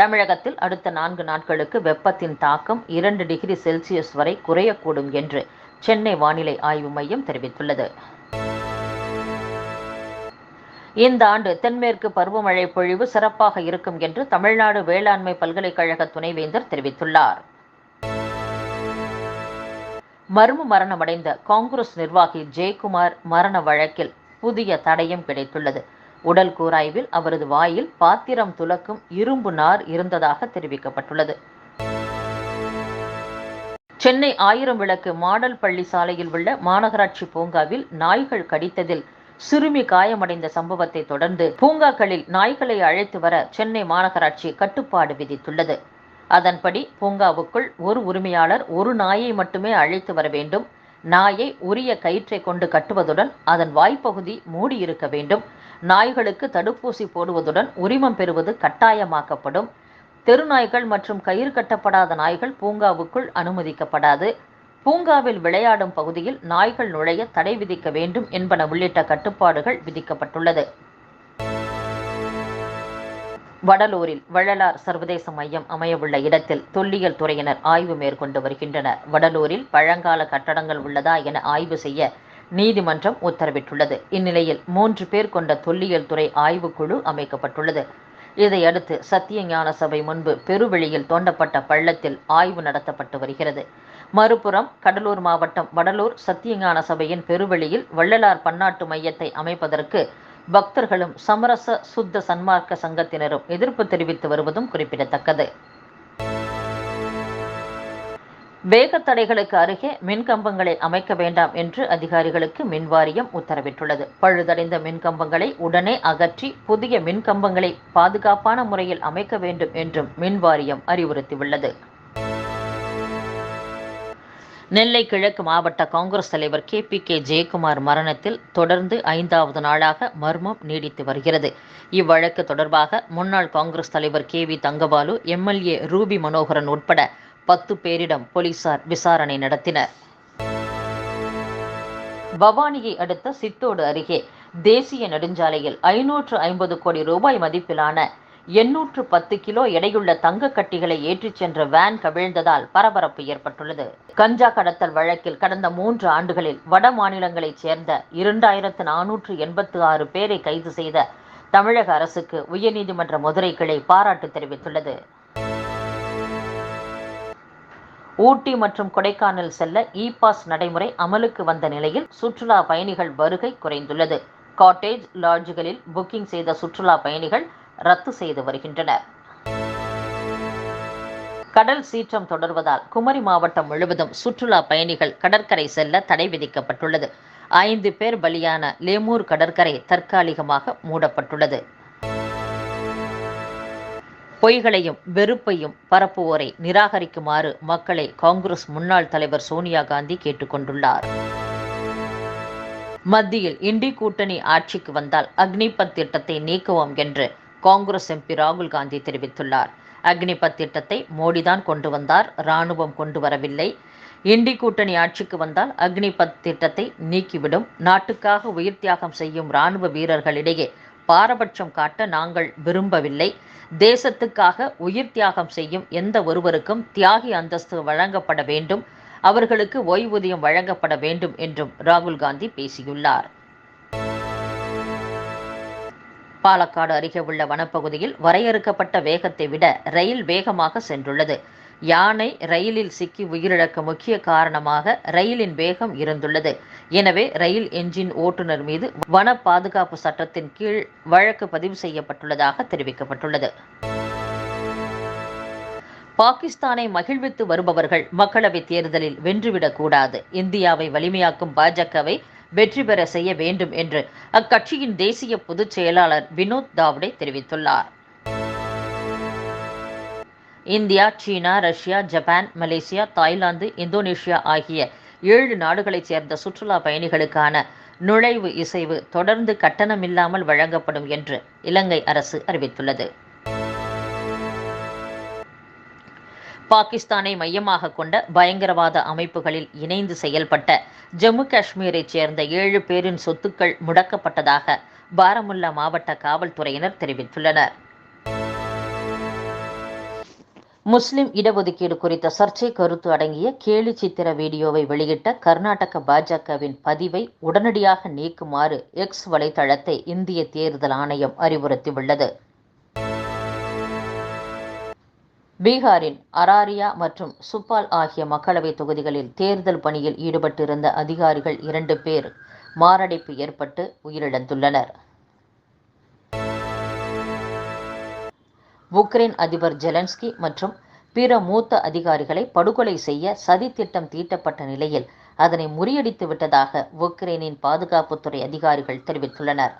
தமிழகத்தில் அடுத்த நான்கு நாட்களுக்கு வெப்பத்தின் தாக்கம் இரண்டு டிகிரி செல்சியஸ் வரை குறையக்கூடும் என்று சென்னை வானிலை ஆய்வு மையம் தெரிவித்துள்ளது. இந்த ஆண்டு தென்மேற்கு பருவமழை பொழிவு சிறப்பாக இருக்கும் என்று தமிழ்நாடு வேளாண்மை பல்கலைக்கழக துணைவேந்தர் தெரிவித்துள்ளார். மர்ம மரணமடைந்த காங்கிரஸ் நிர்வாகி ஜெயக்குமார் மரண வழக்கில் புதிய தடயம் கிடைத்துள்ளது. உடல் கூராய்வில் அவரது வாயில் பாத்திரம் துலக்கும் இரும்பு நார் இருந்ததாக தெரிவிக்கப்பட்டுள்ளது. சென்னை ஆயிரம் விளக்கு மாடல் பள்ளி சாலையில் உள்ள மாநகராட்சி பூங்காவில் நாய்கள் கடித்ததில் சிறுமி காயமடைந்த சம்பவத்தை தொடர்ந்து பூங்காக்களில் நாய்களை அழைத்து வர சென்னை மாநகராட்சி கட்டுப்பாடு விதித்துள்ளது. அதன்படி பூங்காவுக்குள் ஒரு உரிமையாளர் ஒரு நாயை மட்டுமே அழைத்து வர வேண்டும். நாயை உரிய கயிற்றை கொண்டு கட்டுவதுடன் அதன் வாய்ப்பகுதி மூடியிருக்க வேண்டும். நாய்களுக்கு தடுப்பூசி போடுவதுடன் உரிமம் பெறுவது கட்டாயமாக்கப்படும். தெருநாய்கள் மற்றும் கயிறு கட்டப்படாத நாய்கள் பூங்காவுக்குள் அனுமதிக்கப்படாது. பூங்காவில் விளையாடும் பகுதியில் நாய்கள் நுழைய தடை விதிக்க வேண்டும் என்பன உள்ளிட்ட கட்டுப்பாடுகள் விதிக்கப்பட்டுள்ளது. வடலூரில் வள்ளலார் சர்வதேச மையம் அமையவுள்ள இடத்தில் தொல்லியல் துறையினர் ஆய்வு மேற்கொண்டு வருகின்றனர். வடலூரில் பழங்கால கட்டடங்கள் உள்ளதா என ஆய்வு செய்ய நீதிமன்றம் உத்தரவிட்டுள்ளது. இந்நிலையில் மூன்று பேர் கொண்ட தொல்லியல் துறை ஆய்வுக்குழு அமைக்கப்பட்டுள்ளது. இதையடுத்து சத்தியஞான சபை முன்பு பெருவெளியில் தோண்டப்பட்ட பள்ளத்தில் ஆய்வு நடத்தப்பட்டு வருகிறது. மறுபுறம் கடலூர் மாவட்டம் வடலூர் சத்தியஞான சபையின் பெருவெளியில் வள்ளலார் பன்னாட்டு மையத்தை அமைப்பதற்கு பக்தர்களும் சமரச சுத்த சன்மார்க்க சங்கத்தினரும் எதிர்ப்பு தெரிவித்து வருவதும் குறிப்பிடத்தக்கது. வேகத்தடைகளுக்கு அருகே மின்கம்பங்களை அமைக்க வேண்டாம் என்று அதிகாரிகளுக்கு மின்வாரியம் உத்தரவிட்டுள்ளது. பழுதடைந்த மின்கம்பங்களை உடனே அகற்றி புதிய மின்கம்பங்களை பாதுகாப்பான முறையில் அமைக்க வேண்டும் என்றும் மின்வாரியம் அறிவுறுத்தியுள்ளது. நெல்லை கிழக்கு மாவட்ட காங்கிரஸ் தலைவர் கே. பி. கே. ஜெயக்குமார் மரணத்தில் தொடர்ந்து ஐந்தாவது நாளாக மர்மம் நீடித்து வருகிறது. இவ்வழக்கு தொடர்பாக முன்னாள் காங்கிரஸ் தலைவர் K. V. Thangabalu MLA Ruby Manoharan உட்பட பத்து பேரிடம் போலீசார் விசாரணை நடத்தினர். பவானியை அடுத்த சித்தோடு அருகே தேசிய நெடுஞ்சாலையில் ஐநூற்று ஐம்பது கோடி ரூபாய் மதிப்பிலான எண்ணூற்று பத்து கிலோ எடையுள்ள தங்க கட்டிகளை ஏற்றிச் சென்ற வேன் கவிழ்ந்ததால் பரபரப்பு ஏற்பட்டுள்ளது. கஞ்சா கடத்தல் வழக்கில் கடந்த மூன்று ஆண்டுகளில் வட மாநிலங்களைச் சேர்ந்த இரண்டாயிரத்து நானூற்று எண்பத்து ஆறு பேரை கைது செய்த தமிழக அரசுக்கு உயர்நீதிமன்ற மதுரை கிளை பாராட்டு தெரிவித்துள்ளது. ஊட்டி மற்றும் கொடைக்கானல் செல்ல இ பாஸ் நடைமுறை அமலுக்கு வந்த நிலையில் சுற்றுலா பயணிகள் வருகை குறைந்துள்ளது. காட்டேஜ் லாட்ஜுகளில் புக்கிங் செய்த சுற்றுலா பயணிகள் ரத்து செய்து வருகின்றனர். கடல் சீற்றம் தொடர்வதால் குமரி மாவட்டம் முழுவதும் சுற்றுலா பயணிகள் கடற்கரை செல்ல தடை விதிக்கப்பட்டுள்ளது. ஐந்து பேர் பலியான லேமூர் கடற்கரை தற்காலிகமாக மூடப்பட்டுள்ளது. பொய்களையும் வெறுப்பையும் பரப்புவோரை நிராகரிக்குமாறு மக்களை காங்கிரஸ் முன்னாள் தலைவர் சோனியா காந்தி கேட்டுக்கொண்டுள்ளார். மத்தியில் இண்டி கூட்டணி ஆட்சிக்கு வந்தால் அக்னிபத் திட்டத்தை நீக்குவோம் என்று காங்கிரஸ் எம்பி ராகுல் காந்தி தெரிவித்துள்ளார். அக்னிபத் திட்டத்தை மோடிதான் கொண்டு வந்தார் ராணுவம் கொண்டு வரவில்லை. இண்டி கூட்டணி ஆட்சிக்கு வந்தால் அக்னிபத் திட்டத்தை நீக்கிவிடும். நாட்டுக்காக உயிர் தியாகம் செய்யும் ராணுவ வீரர்களிடையே பாரபட்சம் காட்ட நாங்கள் விரும்பவில்லை. தேசத்துக்காக உயிர் தியாகம் செய்யும் எந்த ஒருவருக்கும் தியாகி அந்தஸ்து வழங்கப்பட வேண்டும். அவர்களுக்கு ஓய்வூதியம் வழங்கப்பட வேண்டும் என்றும் ராகுல் காந்தி பேசியுள்ளார். பாலக்காடு அருகே உள்ள வனப்பகுதியில் வரையறுக்கப்பட்ட வேகத்தை விட ரயில் வேகமாக சென்றுள்ளது. யானை ரயிலில் சிக்கி உயிரிழக்க முக்கிய காரணமாக ரயிலின் வேகம் இருந்துள்ளது. எனவே ரயில் என்ஜின் ஓட்டுநர் மீது வன பாதுகாப்பு சட்டத்தின் கீழ் வழக்கு பதிவு செய்யப்பட்டுள்ளதாக தெரிவிக்கப்பட்டுள்ளது. பாகிஸ்தானை மகிழ்வித்து வருபவர்கள் மக்களவைத் தேர்தலில் வென்றுவிடக்கூடாது இந்தியாவை வலிமையாக்கும் பாஜகவை வெற்றி பெற செய்ய வேண்டும் என்று அக்கட்சியின் தேசிய பொதுச் செயலாளர் வினோத் தாவ்டே தெரிவித்துள்ளார். India China Russia Japan Malaysia Thailand Indonesia ஆகிய ஏழு நாடுகளைச் சேர்ந்த சுற்றுலா பயணிகளுக்கான நுழைவு இசைவு தொடர்ந்து கட்டணமில்லாமல் வழங்கப்படும் என்று இலங்கை அரசு அறிவித்துள்ளது. பாகிஸ்தானை மையமாக கொண்ட பயங்கரவாத அமைப்புகளில் இணைந்து செயல்பட்ட ஜம்மு காஷ்மீரைச் சேர்ந்த ஏழு பேரின் சொத்துக்கள் முடக்கப்பட்டதாக பாரமுல்லா மாவட்ட காவல்துறையினர் தெரிவித்துள்ளனர். முஸ்லிம் இடஒதுக்கீடு குறித்த சர்ச்சை கருத்து அடங்கிய கேலி சித்திர வீடியோவை வெளியிட்ட கர்நாடக பாஜகவின் பதிவை உடனடியாக நீக்குமாறு எக்ஸ் வலைதளத்தை இந்திய தேர்தல் ஆணையம் அறிவுறுத்தியுள்ளது. பீகாரின் அராரியா மற்றும் சுப்பால் ஆகிய மக்களவை தொகுதிகளில் தேர்தல் பணியில் ஈடுபட்டிருந்த அதிகாரிகள் இரண்டு பேர் மாரடைப்பு ஏற்பட்டு உயிரிழந்துள்ளனர். உக்ரைன் அதிபர் ஜெலன்ஸ்கி மற்றும் பிற மூத்த அதிகாரிகளை படுகொலை செய்ய சதி திட்டம் தீட்டப்பட்ட நிலையில் அதனை முறியடித்து விட்டதாக உக்ரைனின் பாதுகாப்புத்துறை அதிகாரிகள் தெரிவித்துள்ளனர்.